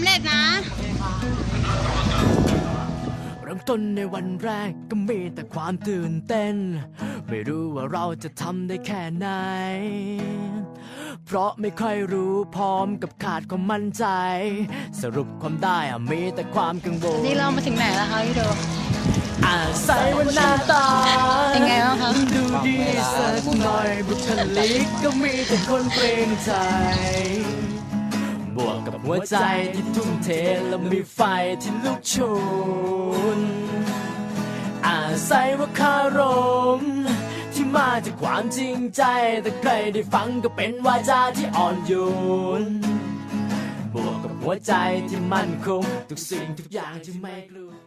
ำเร็จนะ เริ่มต้นในวันแรกก็มีแต่ความตื่นเต้น ไม่รู้ว่าเราจะทำได้แค่ไหน เพราะไม่ค่อยรู้พร้อมกับขาดความมั่นใจ สรุปความได้อะมีแต่ความกังวลนี่เรามาถึงไหนแล้วคะพี่โด อาศัยวันหน้าตาเป็นไงคะ ดูดีสักหน่อยบุคลิกก็มีแต่คนเปรงใจ ใจที่ทุ่มเทและมีไฟที่ลุกโชน อาศัยว่าคารมที่มาจากความจริงใจ แต่ใครได้ฟังก็เป็นวาจาที่อ่อนโยน บวกกับหัวใจที่มั่นคงทุกสิ่งทุกอย่างที่ไม่กลัว